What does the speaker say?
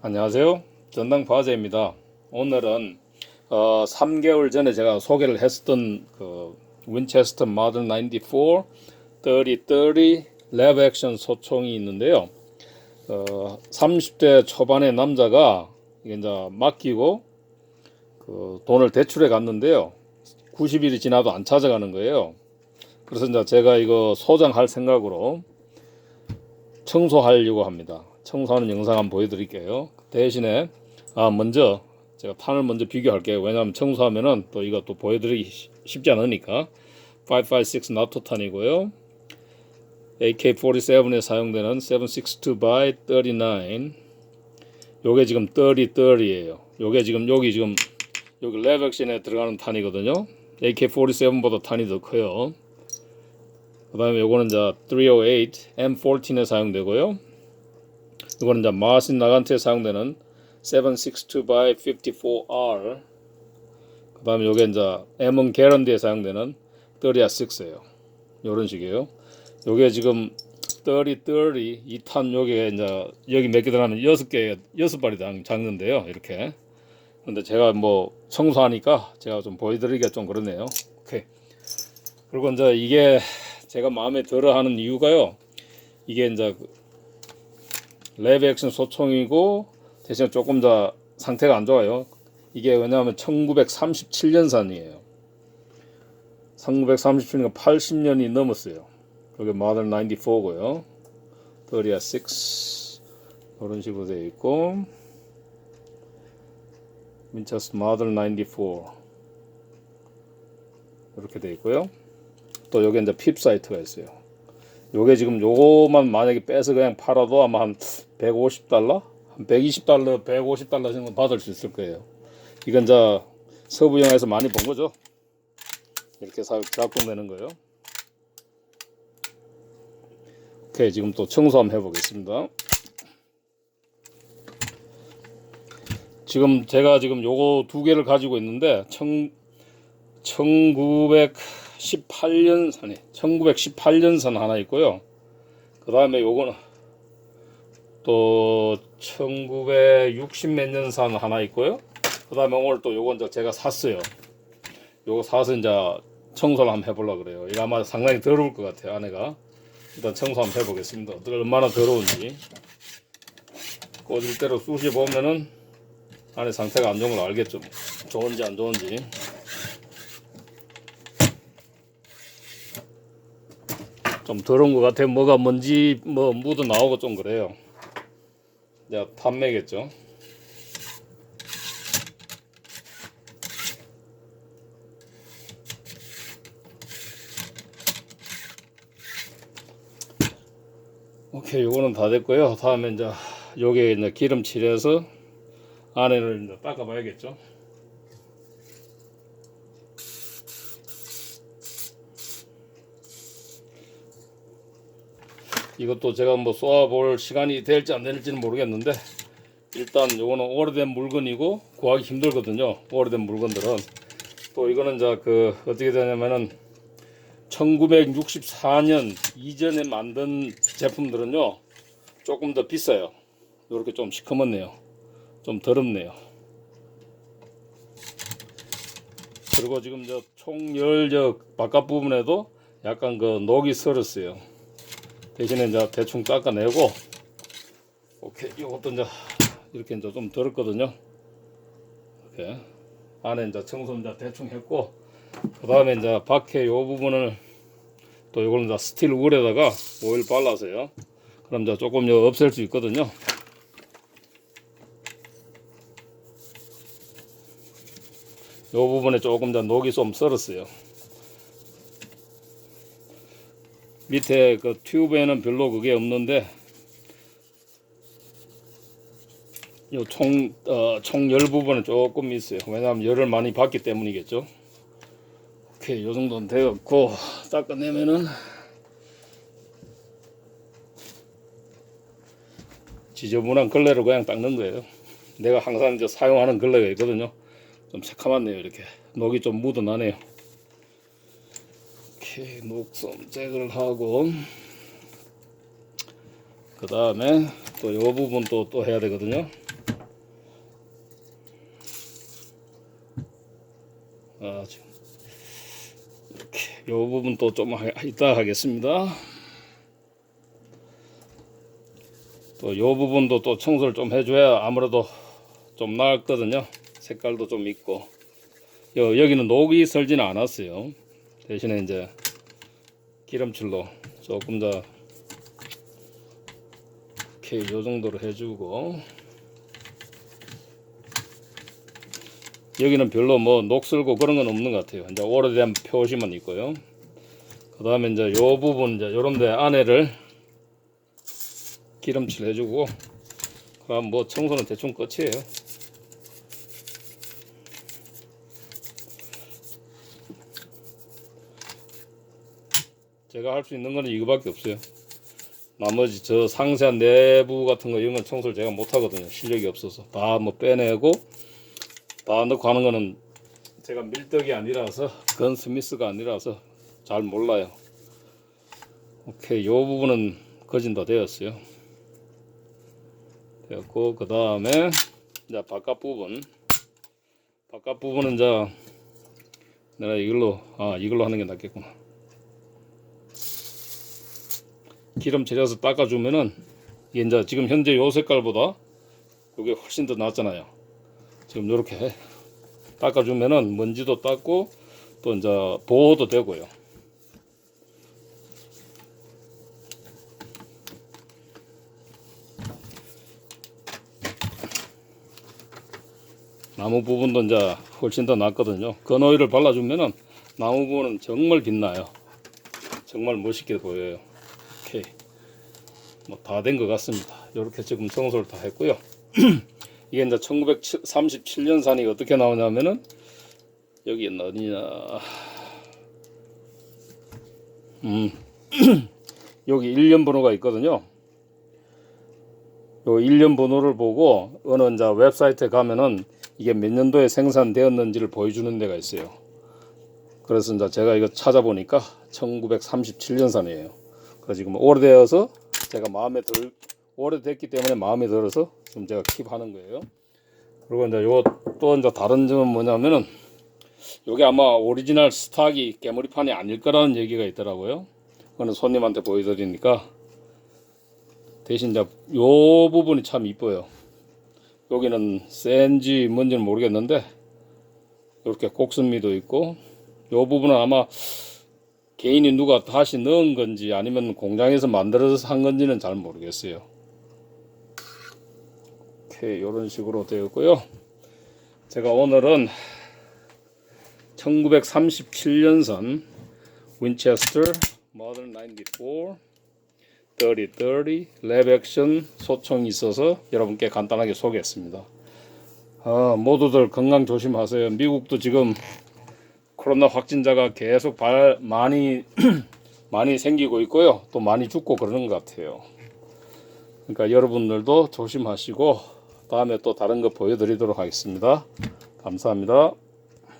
안녕하세요. 전당 과제입니다. 오늘은 어, 3개월 전에 제가 소개를 했었던 그 윈체스터 모던 94 3030 랩 액션 소총이 있는데요. 어, 30대 초반의 남자가 이제 맡기고 그 돈을 대출해 갔는데요. 90일이 지나도 안 찾아가는 거예요. 그래서 이제 제가 이거 소장할 생각으로 청소하려고 합니다. 청소하는 영상 한번 보여드릴게요. 대신에 아 먼저 제가 탄을 먼저 비교할게요. 왜냐하면 청소하면은 또 이거 또 보여드리기 쉬- 쉽지 않으니까 556 나토 탄이고요. AK-47에 사용되는 762 by 39 요게 지금 3030이에요. 요게 지금 여기 지금 여기 랩액션에 들어가는 탄이거든요. AK-47보다 탄이 더 커요. 그 다음에 요거는 이제 308 M14에 사용되고요. 이거는 이제 마신 나간트에 사용되는 762 by 54R. 그 다음에 요게 이제 M1 게런디에 사용되는 30-6예요. 요런 식이에요. 요게 지금 30-30 2탄 요게 이제 여기 몇 개 들어가면 6개, 6발이 당 작는데요. 이렇게. 근데 제가 뭐 청소하니까 제가 좀 보여드리기가 좀 그렇네요. 오케이. 그리고 이제 이게 제가 마음에 들어 하는 이유가요. 이게 이제 그 랩 액션 소총이고 대신 조금 더 상태가 안 좋아요. 이게 왜냐하면 1937년산이에요. 1937년 80년이 넘었어요. 그게 모델 94고요. 30-6 이런 식으로 되어 있고 민체스터 모델 94 이렇게 되어 있고요. 또 여기 이제 핍 사이트가 있어요. 요게 지금 요거만 만약에 빼서 그냥 팔아도 아마 한 150달러? 한 120달러, 150달러 정도 받을 수 있을 거예요. 이건 자 서부 영화에서 많이 본 거죠. 이렇게 사, 작동되는 거예요. 오케이, 지금 또 청소 한번 해보겠습니다. 지금 제가 지금 요거 두 개를 가지고 있는데 청, 1918년산에 1918년산 하나 있고요. 그 다음에 요거는 또 1960 몇 년산 하나 있고요. 그 다음에 오늘 또 요건 제가 샀어요. 요거 사서 이제 청소를 한번 해보려고 그래요. 이거 아마 상당히 더러울 것 같아요, 안에가. 일단 청소 한번 해보겠습니다. 얼마나 더러운지. 꽂을 대로 쑤시 보면은 안에 상태가 안 좋은 걸 알겠죠. 좋은지 안 좋은지. 좀 더러운 것 같아요. 뭐가 먼지 뭐 묻어 나오고 좀 그래요. 이제 판매겠죠. 오케이, 요거는 다 됐고요. 다음에 이제 요게 이제 기름 칠해서 안에를 이제 닦아봐야겠죠. 이것도 제가 뭐 쏘아볼 시간이 될지 안 될지는 모르겠는데 일단 요거는 오래된 물건이고 구하기 힘들거든요. 오래된 물건들은 또 이거는 이제 그 어떻게 되냐면은 1964년 이전에 만든 제품들은요 조금 더 비싸요. 이렇게 좀 시커멓네요. 좀 더럽네요. 그리고 지금 저 총열 저 바깥 부분에도 약간 그 녹이 슬었어요. 대신에 이제 대충 깎아내고 오케이 이것도 이제 이렇게 이제 좀 더럽거든요. 이렇게 안에 이제 청소 이제 대충 했고 그 다음에 이제 밖에 요 부분을 또 이걸 이제 스틸 울에다가 오일 발라서요. 그럼 이제 조금 요 없앨 수 있거든요. 요 부분에 조금 더 녹이 좀 썰었어요. 밑에 그 튜브에는 별로 그게 없는데 요 총, 어, 총열 부분은 조금 있어요. 왜냐하면 열을 많이 받기 때문이겠죠. 오케이, 요 정도는 되었고, 닦아내면은 지저분한 걸레로 그냥 닦는 거예요. 내가 항상 이제 사용하는 걸레가 있거든요. 좀 새카맣네요, 이렇게. 녹이 좀 묻어나네요. 오케이 녹선잭을 하고 그 다음에 또 이 부분도 또 해야 되거든요. 아 지금 이렇게 이 부분도 좀 이따 하겠습니다. 또 이 부분도 또 청소를 좀 해줘야 아무래도 좀 나았거든요. 색깔도 좀 있고. 여, 여기는 녹이 설지는 않았어요. 대신에 이제 기름칠로 조금 더 이렇게 요 정도로 해주고 여기는 별로 뭐 녹슬고 그런 건 없는 것 같아요. 이제 오래된 표시만 있고요. 그 다음에 이제 요 부분 이제 요런 데 안에를 기름칠 해주고 그럼 뭐 청소는 대충 끝이에요. 제가 할 수 있는 거는 이거밖에 없어요. 나머지 저 상세한 내부 같은 거 이런 건 청소를 제가 못 하거든요. 실력이 없어서 다 뭐 빼내고 다 넣고 하는 거는 제가 밀떡이 아니라서 건 스미스가 아니라서 잘 몰라요. 오케이 요 부분은 거진 다 되었어요. 되었고 그 다음에 이제 바깥 부분 바깥 부분은 이제 내가 이걸로 아 이걸로 하는 게 낫겠구나. 기름 들여서 닦아주면은 이게 이제 지금 현재 요 색깔보다 이게 훨씬 더 낫잖아요. 지금 이렇게 닦아주면은 먼지도 닦고 또 이제 보호도 되고요. 나무 부분도 이제 훨씬 더 낫거든요. 건오일을 발라주면은 나무 부분은 정말 빛나요. 정말 멋있게 보여요. 오케이. 뭐 다 된 것 같습니다. 이렇게 지금 청소를 다 했고요. 이게 이제 1937년산이 어떻게 나오냐면은 여기 어디냐 음 여기 1년 번호가 있거든요. 요 1년 번호를 보고 어느 이제 웹사이트에 가면은 이게 몇 년도에 생산되었는지를 보여주는 데가 있어요. 그래서 이제 제가 이거 찾아보니까 1937년산이에요. 그래서 지금 오래되어서 제가 마음에 들 오래됐기 때문에 마음에 들어서 지금 제가 킵하는 거예요. 그리고 이제 요 또 이제 다른 점은 뭐냐면은 요게 아마 오리지널 스탁이 깨머리판이 아닐 거라는 얘기가 있더라고요. 그거는 손님한테 보여드리니까 대신 이제 요 부분이 참 이뻐요. 여기는 센지 뭔지는 모르겠는데 이렇게 곡선미도 있고 요 부분은 아마 개인이 누가 다시 넣은 건지 아니면 공장에서 만들어서 산 건지는 잘 모르겠어요. 이렇게 이런 식으로 되었고요. 제가 오늘은 1937년산 윈체스터 모던 94 3030 랩 액션 소총이 있어서 여러분께 간단하게 소개했습니다. 아, 모두들 건강 조심하세요. 미국도 지금 코로나 확진자가 계속 발 많이 많이 생기고 있고요. 또 많이 죽고 그러는 것 같아요. 그러니까 여러분들도 조심하시고 다음에 또 다른 거 보여드리도록 하겠습니다. 감사합니다.